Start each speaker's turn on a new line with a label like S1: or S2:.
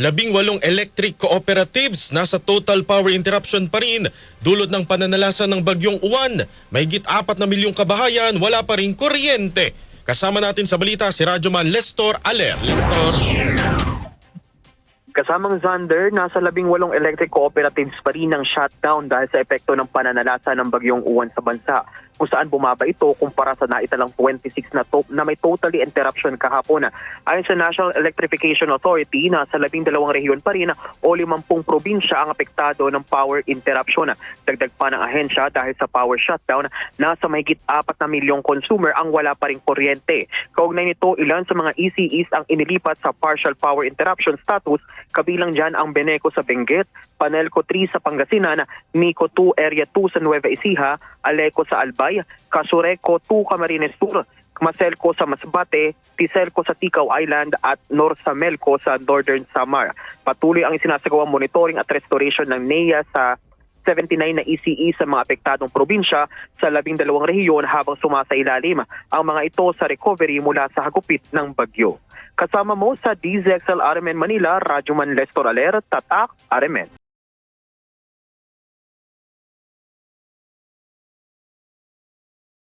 S1: Labing walong electric cooperatives nasa total power interruption pa rin dulot ng pananalasan ng bagyong uwan. Mahigit apat na milyong kabahayan wala pa rin kuryente. Kasama natin sa balita si Radyoman Lestor Aler. Lestor.
S2: Kasamang Zander, nasa labing walong electric cooperatives pa rin ang shutdown dahil sa epekto ng pananalasa ng bagyong uwan sa bansa kung saan bumaba ito kumpara sa naitalang 26 na, to- na may totally interruption kahapon. Ayon sa National Electrification Authority, nasa labing dalawang rehiyon pa rin o limampung probinsya ang apektado ng power interruption. Dagdag pa ng ahensya dahil sa power shutdown, nasa mahigit apat na milyong consumer ang wala pa rin kuryente. Kaugnay nito, ilan sa mga ECEs ang inilipat sa partial power interruption status, kabilang dyan ang Beneco sa Benguet, Panelco 3 sa Pangasinan, Nico 2 Area 2 sa Nueva Ecija, Aleco sa Albay, Casureco 2 Camarines Sur, Maselco sa Masbate, Tiselco sa Tikaw Island at Norsamelco sa Northern Samar. Patuloy ang isinasagawang monitoring at restoration ng NEA sa 79 na ECE sa mga apektadong probinsya sa labing dalawang rehiyon habang sumasailalim ang mga ito sa recovery mula sa hagupit ng bagyo. Kasama mo sa DZXL Armen Manila, Radyoman Lestor Aler, Tatak, Armen.